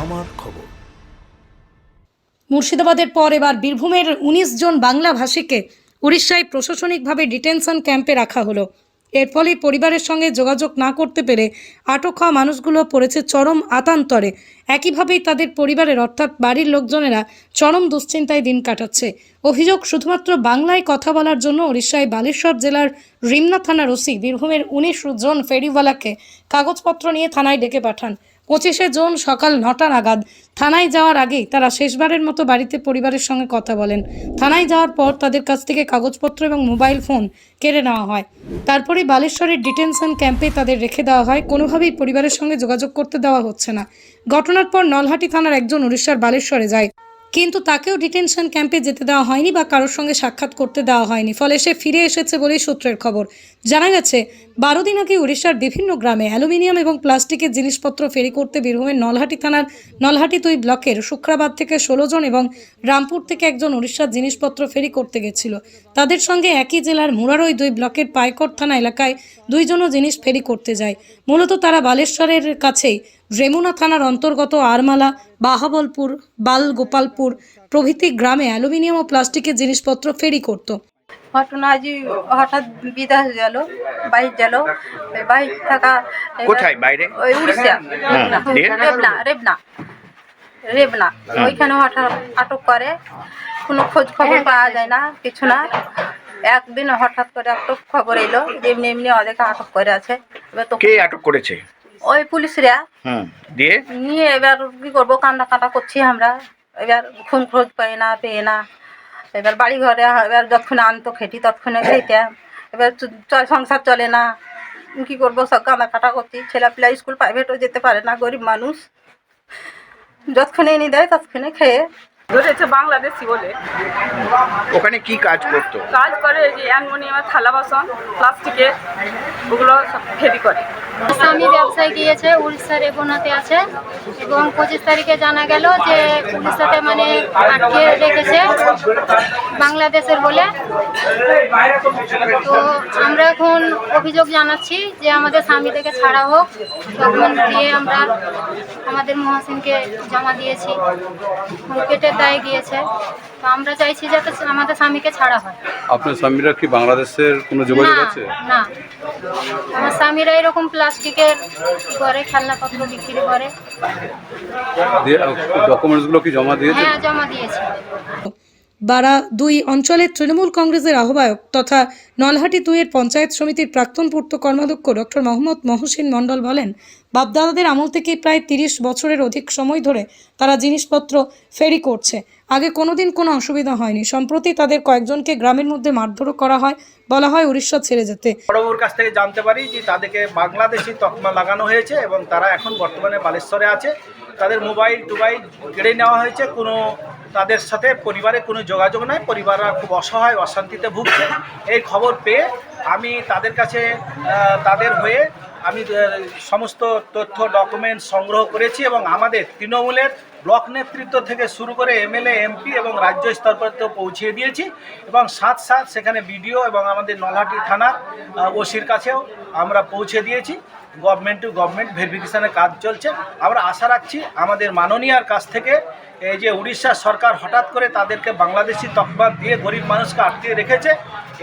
আমার খবর। মুর্শিদাবাদের পর এবার বীরভূমের উনিশ জন বাংলা ভাষীকে উড়িষ্যায় প্রশাসনিকভাবে ডিটেনশন ক্যাম্পে রাখা হলো। এর ফলে পরিবারের সঙ্গে যোগাযোগ না করতে পেরে আটক হওয়া মানুষগুলো পড়েছে চরম আতান্তরে। একইভাবেই তাদের পরিবারের, অর্থাৎ বাড়ির লোকজনেরা চরম দুশ্চিন্তায় দিন কাটাচ্ছে। অভিযোগ, শুধুমাত্র বাংলায় কথা বলার জন্য উড়িষ্যায় বালেশ্বর জেলার রিমনা থানার ওসি বীরভূমের উনিশ জন ফেরিওয়ালাকে কাগজপত্র নিয়ে থানায় ডেকে পাঠান। পঁচিশে জুন সকাল নটা নাগাদ থানায় যাওয়ার আগেই তারা শেষবারের মতো বাড়িতে পরিবারের সঙ্গে কথা বলেন। থানায় যাওয়ার পর তাদের কাছ থেকে কাগজপত্র এবং মোবাইল ফোন কেড়ে নেওয়া হয়। তারপরে বালেশ্বরের ডিটেনশন ক্যাম্পে তাদের রেখে দেওয়া হয়। কোনোভাবেই পরিবারের সঙ্গে যোগাযোগ করতে দেওয়া হচ্ছে না। ঘটনার পর নলহাটি থানার একজন উড়িষ্যার বালেশ্বরে যায়। কিন্তু তাকেও ডিটেনশন ক্যাম্পে যেতে দেওয়া হয়নি বা কারোর সঙ্গে সাক্ষাৎ করতে দেওয়া হয়নি। ফলে সে ফিরে এসেছে বলেই সূত্রের খবর। জানা গেছে, বারো দিন আগে উড়িষ্যার বিভিন্ন গ্রামে অ্যালুমিনিয়াম এবং প্লাস্টিকের জিনিসপত্র ফেরি করতে বীরভূমের নলহাটি থানার নলহাটি দুই ব্লকের শুক্রাবাদ থেকে ষোলো জন এবং রামপুর থেকে একজন উড়িষ্যার জিনিসপত্র ফেরি করতে গেছিল। তাদের সঙ্গে একই জেলার মুরারই দুই ব্লকের পাইকট থানা এলাকায় দুইজনও জিনিস ফেরি করতে যায়। মূলত তারা বালেশ্বরের কাছেই রেমুনা থানার অন্তর্গত আরমালা বাহাবলপুর বালগোপালপুর প্রভৃতি গ্রামে অ্যালুমিনিয়াম ও প্লাস্টিকের জিনিসপত্র ফেরি করত। ঘটনা আজ হঠাৎ বিদেশ গেল বাইর গেল বাইর থাকা কোথায়? বাইরে? ওই উড়িষ্যা। হ্যাঁ, রেবনা রেবনা রেবনা। ওইখানে হঠাৎ আটক করে। কোনো খোঁজ খবর পাওয়া যায় না কিছু না। একদিন হঠাৎ করে একটা খবর এলো যে এমনি এমনি ওদেরকে আটক করে আছে। কে আটক করেছে? ওই পুলিশরা দিয়ে? নিয়ে এবার কি করব কান্না কাটা করছি আমরা। এবার খুন খোঁজ পাই না পেয়ে না। এবার বাড়ি ঘরে এবার যতক্ষণে আনতো খেটি ততক্ষণে খেতাম এবার সংসার চলে না। কি করব সব কান্না কাটা করছি। ছেলেপিলা স্কুল প্রাইভেটও যেতে পারে না গরিব মানুষ। যতক্ষণে এনে দেয় ততক্ষণে খেয়ে ধরেছে বাংলাদেশি বলে। ওখানে কি কাজ করতো? কাজ করে যে অ্যালমোনিয়ামের থালা বাসন প্লাস্টিকের ওগুলো সব ফেরি করে। স্বামী ব্যবসায় গিয়েছে উড়িষ্যার রেবনাতে আছে এবং পঁচিশ তারিখে জানা গেল যে উড়িষ্যাতে মানে আটকে রেখেছে বাংলাদেশের বলে। তো আমরা এখন অভিযোগ জানাচ্ছি যে আমাদের স্বামী থেকে ছাড়া হোক তখন দিয়ে আমরা আমাদের মহাসিনকে জমা দিয়েছি। পেটের দায়ে গিয়েছে। তো আমরা চাইছি যাতে আমাদের স্বামীকে ছাড়া হয়। আপনার স্বামীরা কি বাংলাদেশের কোনো যোগাযোগ না আছে? না। আমার স্বামীরা এরকম প্লাস্টিকের করে খেলনাপত্র বিক্রি করে। ডকুমেন্টস ডকুমেন্টসগুলো কি জমা দিয়েছে হ্যাঁ জমা দিয়েছি। বারা দুই অঞ্চলের তৃণমূল কংগ্রেসের আহ্বায়ক তথা নলহাটি দুইয়ের পঞ্চায়েত সমিতির প্রাক্তন পূর্ত কর্মাধ্যক্ষ ডক্টর মোহাম্মদ মহসিন মণ্ডল বলেন, বাপদাদাদের আমল থেকে প্রায় তিরিশ বছরের অধিক সময় ধরে তারা জিনিসপত্র ফেরি করছে। আগে কোনোদিন কোনো অসুবিধা হয়নি। সম্প্রতি তাদের কয়েকজনকে গ্রামের মধ্যে মারধরও করা হয়, বলা হয় উড়িষ্যা ছেড়ে যেতে। বড়বাবুর কাছ থেকে জানতে পারি যে তাদেরকে বাংলাদেশি তকমা লাগানো হয়েছে এবং তারা এখন বর্তমানে বালেশ্বরে আছে। তাদের মোবাইল টোবাইল কেড়ে নেওয়া হয়েছে। কোনো তাদের সাথে পরিবারে কোনো যোগাযোগ নাই। পরিবাররা খুব অসহায়, অশান্তিতে ভুগছে। এই খবর পেয়ে আমি তাদের কাছে তাদের হয়ে আমি সমস্ত তথ্য ডকুমেন্ট সংগ্রহ করেছি এবং আমাদের তৃণমূলের ব্লক নেতৃত্ব থেকে শুরু করে এমএলএ এমপি এবং রাজ্য স্তর পর্যন্ত পৌঁছিয়ে দিয়েছি এবং সাথ সাথ সেখানে বিডিও এবং আমাদের নলহাটি থানার ওসির কাছেও আমরা পৌঁছে দিয়েছি। গভর্নমেন্ট টু গভর্নমেন্ট ভেরিফিকেশনের কাজ চলছে। আমরা আশা রাখছি আমাদের মাননীয়ার কাছ থেকে এই যে উড়িষ্যা সরকার হঠাৎ করে তাদেরকে বাংলাদেশি তকমা দিয়ে গরিব মানুষকে আটকে রেখেছে,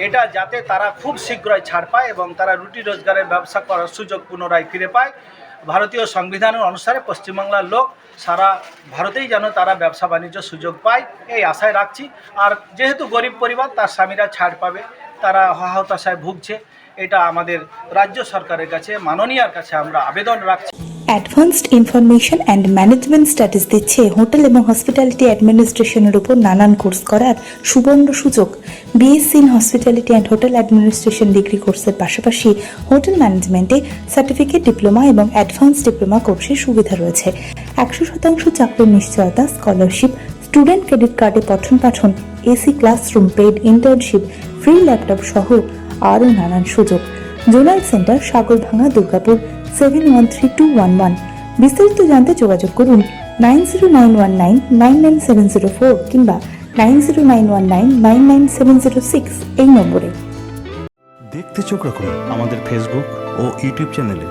এটা যাতে তারা খুব শীঘ্রই ছাড় পায় এবং তারা রুটি রোজগারের ব্যবসা করার সুযোগ পুনরায় ফিরে পায়। ভারতীয় সংবিধানের অনুসারে পশ্চিমবাংলার লোক সারা ভারতেই যেন তারা ব্যবসা বাণিজ্য সুযোগ পায়, এই আশায় রাখছি। আর যেহেতু গরিব পরিবার, তার স্বামীরা ছাড় পাবে, তারা হতাশায় ভুগছে। এটা আমাদের রাজ্য সরকারের কাছে, মাননীয়ার কাছে আমরা আবেদন রাখছি। Advanced information and management status দিচ্ছে হোটেল এবং হসপিটালিটি অ্যাডমিনিস্ট্রেশনের উপর নানান কোর্স করার সুবর্ণ সুযোগ। BSc in hospitality and hotel administration degree কোর্সের পাশাপাশি হোটেল ম্যানেজমেন্টে সার্টিফিকেট ডিপ্লোমা এবং অ্যাডভান্স ডিপ্লোমা কোর্সের সুবিধা রয়েছে। একশো শতাংশ চাকরির নিশ্চয়তা স্কলারশিপ স্টুডেন্ট ক্রেডিট কার্ডে পঠন পাঠন AC classroom paid internship free laptop সহ আরও নানান সুযোগ। Zonal centre, Sagarbhanga, Durgapur seven one three two one one বিস্তারিত জানতে যোগাযোগ করুন nine zero nine one nine nine nine seven zero four কিংবা nine zero nine one nine nine nine seven zero six এই নম্বরে। দেখতে চোখ রাখুন আমাদের ফেসবুক ও ইউটিউব চ্যানেলে